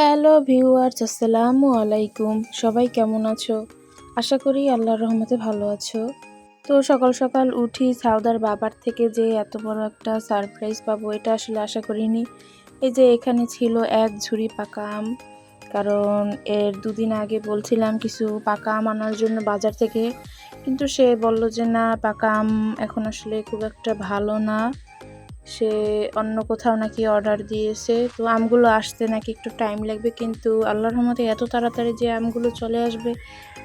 Hello viewers, আসসালামু আলাইকুম। সবাই কেমন আছো? আশা করি আল্লাহর রহমতে ভালো আছো। তো সকাল সকাল উঠি সাউদার বাবার থেকে যে এত বড় একটা সারপ্রাইজ পাবো, এটা আসলে আশা করিনি। এই যে এখানে ছিল এক ঝুড়ি পাকা আম, কারণ এর দুদিন আগে বলছিলাম কিছু পাকা আম আনার জন্য বাজার থেকে। কিন্তু সে বলল যে, না, পাকা আম এখন আসলে খুব একটা ভালো না। সে অন্য কোথাও নাকি অর্ডার দিয়েছে। তো আমগুলো আসতে নাকি একটু টাইম লাগবে, কিন্তু আল্লাহর রহমতে এত তাড়াতাড়ি যে আমগুলো চলে আসবে,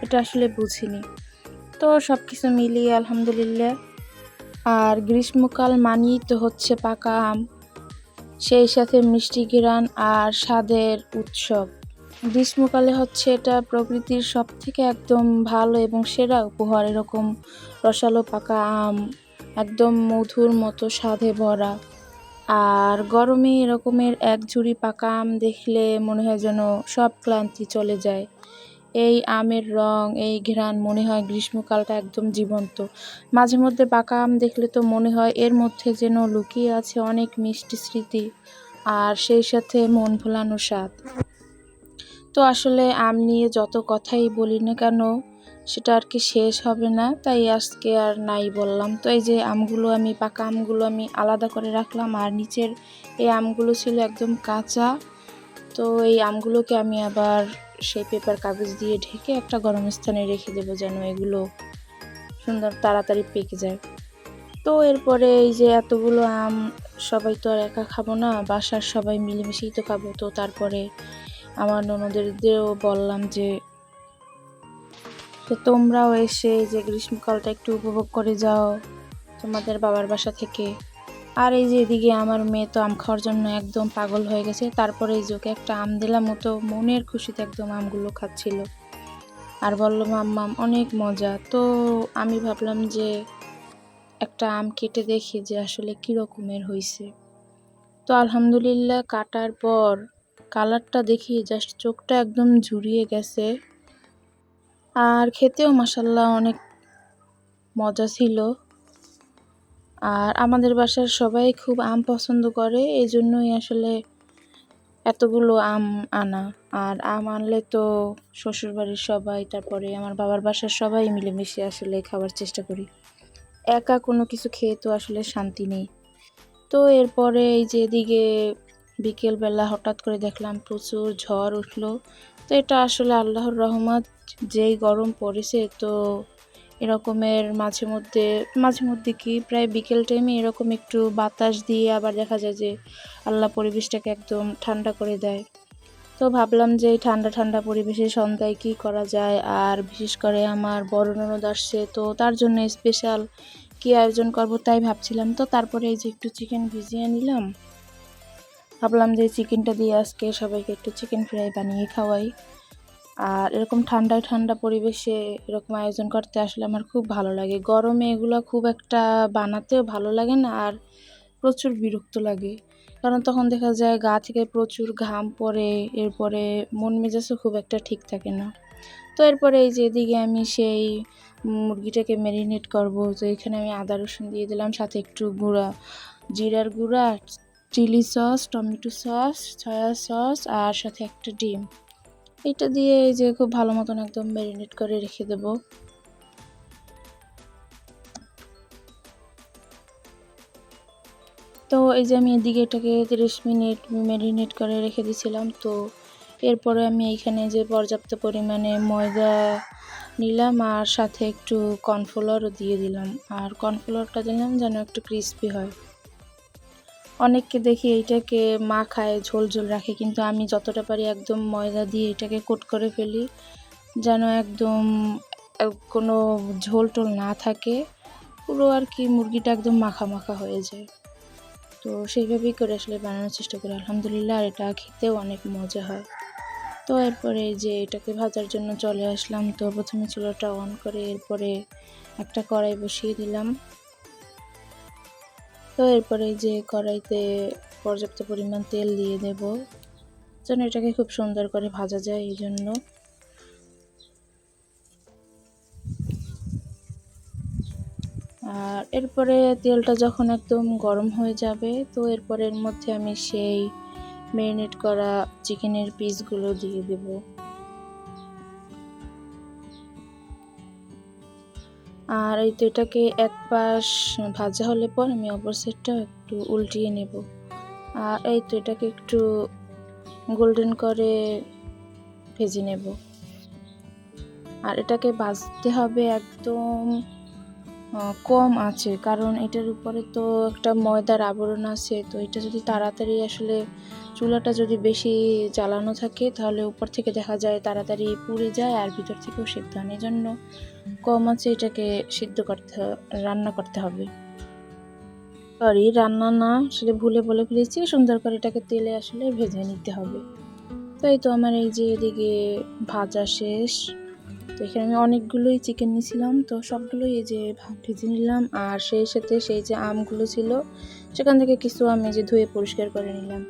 এটা আসলে বুঝিনি। তো সব কিছু মিলিয়ে আলহামদুলিল্লাহ। আর গ্রীষ্মকাল মানেই তো হচ্ছে পাকা আম, সেই সাথে মিষ্টি গিরান আর স্বাদের উৎসব। গ্রীষ্মকালে হচ্ছে এটা প্রকৃতির সব থেকে একদম ভালো এবং সেরা উপহার, এরকম রসালো পাকা আম একদম মধুর মতো স্বাদে ভরা। আর গরমে এরকমের এক ঝুড়ি পাকা আম দেখলে মনে হয় যেন সব ক্লান্তি চলে যায়। এই আমের রং, এই ঘ্রাণ মনে হয় গ্রীষ্মকালটা একদম জীবন্ত। মাঝে মধ্যে পাকা আম দেখলে তো মনে হয় এর মধ্যে যেন লুকিয়ে আছে অনেক মিষ্টি স্মৃতি আর সেই সাথে মন ভোলানো স্বাদ। তো আসলে আম নিয়ে যত কথাই বলি না কেন সেটা আর কি শেষ হবে না, তাই আজকে আর নাই বললাম। তো এই যে আমগুলো আমি, পাকা আমগুলো আমি আলাদা করে রাখলাম, আর নিচের এই আমগুলো ছিল একদম কাঁচা। তো এই আমগুলোকে আমি আবার সেই পেপার কাগজ দিয়ে ঢেকে একটা গরম স্থানে রেখে দেবো যেন এগুলো সুন্দর তাড়াতাড়ি পেকে যায়। তো এরপরে এই যে এতগুলো আম সবাই তো আর একা খাব না, বাসার সবাই মিলেমিশেই তো খাব। তো তারপরে আমার ননদেরদেরও বললাম যে তো তোমরাও এসে যে গ্রীষ্মকালটা একটু উপভোগ করে যাও তোমাদের বাবার বাসা থেকে। আর এই যে এদিকে আমার মেয়ে তো আম খাওয়ার জন্য একদম পাগল হয়ে গেছে। তারপরে এই যে একটা আম দিলাম মতো মনের খুশিতে একদম আমগুলো খাচ্ছিল। আর বলল মাম্মাম অনেক মজা। তো আমি ভাবলাম যে একটা আম কেটে দেখি যে আসলে কী রকমের হয়েছে তো আলহামদুলিল্লাহ কাটার পর কালারটা দেখি, জাস্ট চোখটা একদম ঝুরিয়ে গেছে। আর খেতেও মাসাল্লাহ অনেক মজা ছিল। আর আমাদের বাসার সবাই খুব আম পছন্দ করে এই জন্যই আসলে এতগুলো আম আনা। আর আম আনলে তো শ্বশুরবাড়ির সবাই, তারপরে আমার বাবার বাসার সবাই মিলেমিশে আসলে খাওয়ার চেষ্টা করি। একা কোনো কিছু খেয়ে তো আসলে শান্তি নেই। তো এরপরে এই যে এদিকে বিকেলবেলা হঠাৎ করে দেখলাম প্রচুর ঝড় উঠল। তো এটা আসলে আল্লাহর রহমত, যেই গরম পড়েছে তো এরকমের মাঝে মধ্যে মাঝে মধ্যে কি প্রায় বিকেল টাইমে এরকম একটু বাতাস দিয়ে আবার দেখা যায় যে আল্লাহ পরিবেশটাকে একদম ঠান্ডা করে দেয়। তো ভাবলাম যে এই ঠান্ডা ঠান্ডা পরিবেশে সন্ধ্যায় কী করা যায়? আর বিশেষ করে আমার বড় আসছে তো তার জন্য স্পেশাল কী আয়োজন করব তাই ভাবছিলাম। তো তারপরে এই যে একটু চিকেন ভিজিয়ে নিলাম। ভাবলাম যে চিকেনটা দিয়ে আজকে সবাইকে একটু চিকেন ফ্রাই বানিয়ে খাওয়াই। আর এরকম ঠান্ডায় ঠান্ডা পরিবেশে এরকম আয়োজন করতে আসলে আমার খুব ভালো লাগে। গরমে এগুলো খুব একটা বানাতেও ভালো লাগে না আর প্রচুর বিরক্ত লাগে। কারণ তখন দেখা যায় গা থেকে প্রচুর ঘাম পড়ে, এরপরে মন মেজাজও খুব একটা ঠিক থাকে না। তো এরপরে এই যে এদিকে আমি সেই মুরগিটাকে ম্যারিনেট করব। তো এখানে আমি আদা রসুন দিয়ে দিলাম, সাথে একটু গুঁড়া, জিরার গুঁড়া chilli sauce, tomato sauce, soya sauce আর সাথে একটা ডিম। এটা দিয়ে এই যে খুব ভালো মতন একদম ম্যারিনেট করে রেখে দেব। তো এই যে আমি এদিকে এটাকে তিরিশ মিনিট ম্যারিনেট করে রেখে দিয়েছিলাম তো এরপরে আমি এইখানে যে পর্যাপ্ত পরিমাণে ময়দা নিলাম আর সাথে একটু কর্নফ্লাওয়ারও দিয়ে দিলাম। আর কর্নফ্লাওয়ারটা দিলাম যেন একটু ক্রিস্পি হয়। অনেককে দেখি এইটাকে মা খায়, ঝোল ঝোল রাখে, কিন্তু আমি যতটা পারি একদম ময়দা দিয়ে এটাকে কোট করে ফেলি, যেন একদম কোনো ঝোল টোল না থাকে, পুরো আর কি মুরগিটা একদম মাখা মাখা হয়ে যায়। তো সেইভাবেই করে আসলে বানানোর চেষ্টা করি, আলহামদুলিল্লাহ, আর এটা খেতেও অনেক মজা হয়। তো এরপরে যে এটাকে ভাজার জন্য চলে আসলাম, তো প্রথমে চুলাটা অন করে এরপরে একটা কড়াই বসিয়ে দিলাম। তো এরপরে যে কড়াইতে পর্যাপ্ত পরিমাণ তেল দিয়ে দেব, যেন এটাকে খুব সুন্দর করে ভাজা যায় এই জন্য। আর এরপরে তেলটা যখন একদম গরম হয়ে যাবে, তো এরপরের মধ্যে আমি সেই ম্যারিনেট করা চিকেনের পিসগুলো দিয়ে দেব। আর এই তো এটাকে এক পাশ ভাজা হলে পর আমি অপর সাইডটাও একটু উল্টিয়ে নেব। আর এই তো এটাকে একটু গোল্ডেন করে ভেজে নেব। আর এটাকে ভাজতে হবে একদম কম আছে। কারণ এটার উপরে তো একটা ময়দার আবরণ আছে। তো এটা যদি তাড়াতাড়ি আসলে চুলাটা যদি বেশি জ্বালানো থাকে, তাহলে উপর থেকে দেখা যায় তাড়াতাড়ি পুড়ে যায় আর ভিতর থেকেও সিদ্ধ হয়। এই জন্য কম আছে এটাকে সিদ্ধ করতে রান্না করতে হবে। সরি, রান্না না, আসলে ভুলে বলে ফেলেছি। সুন্দর করে এটাকে তেলে আসলে ভেজে নিতে হবে। তো এই তো আমার এই যে এদিকে ভাজা শেষ। তো এখানে আমি অনেকগুলোই চিকেন নিয়েছিলাম। তো সবগুলোই এই যে ভেজে নিলাম। আর সেই সাথে সেই যে আমগুলো ছিল, সেখান থেকে কিছু আমি যে ধুয়ে পরিষ্কার করে নিলাম।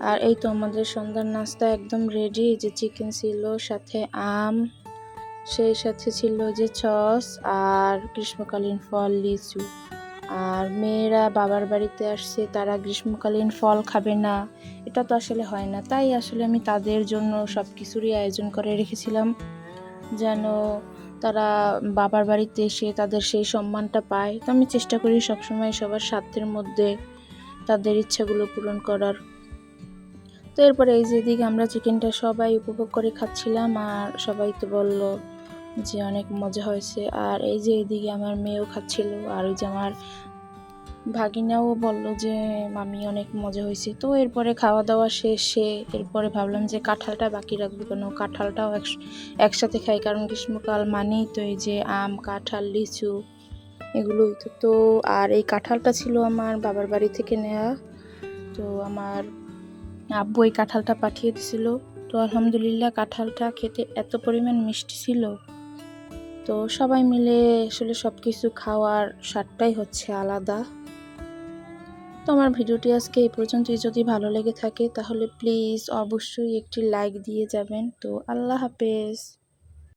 আর এই তো আমাদের সন্ধ্যার নাস্তা একদম রেডি যে চিকেন ছিল, সাথে আম, সেই সাথে ছিল যে সস আর গ্রীষ্মকালীন ফল, লিচু। আর মেয়েরা বাবার বাড়িতে আসছে, তারা গ্রীষ্মকালীন ফল খাবে না। এটা তো আসলে হয় না। তাই আসলে আমি তাদের জন্য সব কিছুরই আয়োজন করে রেখেছিলাম। যেন তারা বাবার বাড়িতে এসে তাদের সেই সম্মানটা পায়। তো আমি চেষ্টা করি সবসময় সবার স্বার্থের মধ্যে তাদের ইচ্ছাগুলো পূরণ করার। তো এরপরে এই যে এদিকে আমরা চিকেনটা সবাই উপভোগ করে খাচ্ছিলাম আর সবাই তো বলল যে অনেক মজা হয়েছে। আর এই যে এদিকে আমার মেয়েও খাচ্ছিল আর ওই যে আমার ভাগিনাও বলল যে, মামি, অনেক মজা হয়েছে। তো এরপরে খাওয়া দাওয়া শেষে এরপরে ভাবলাম যে, কাঁঠালটা বাকি রাখব কেন? কাঁঠালটাও এক- একসাথে খাই। কারণ গ্রীষ্মকাল মানেই তো এই যে, আম, কাঁঠাল, লিচু এগুলোই তো। তো আর এই কাঁঠালটা ছিল আমার বাবার বাড়ি থেকে নেওয়া তো আমার আব্বু এই কাঁঠালটা পাঠিয়ে দিছিল। তো আলহামদুলিল্লাহ কাঁঠালটা খেতে এত পরিমাণ মিষ্টি ছিল। তো সবাই মিলে আসলে সব কিছু খাওয়ার স্বাদটাই হচ্ছে আলাদা। তো আমার ভিডিওটি আজকে এই পর্যন্তই। যদি ভালো লেগে থাকে তাহলে প্লিজ অবশ্যই একটি লাইক দিয়ে যাবেন। তো আল্লাহ হাফেজ।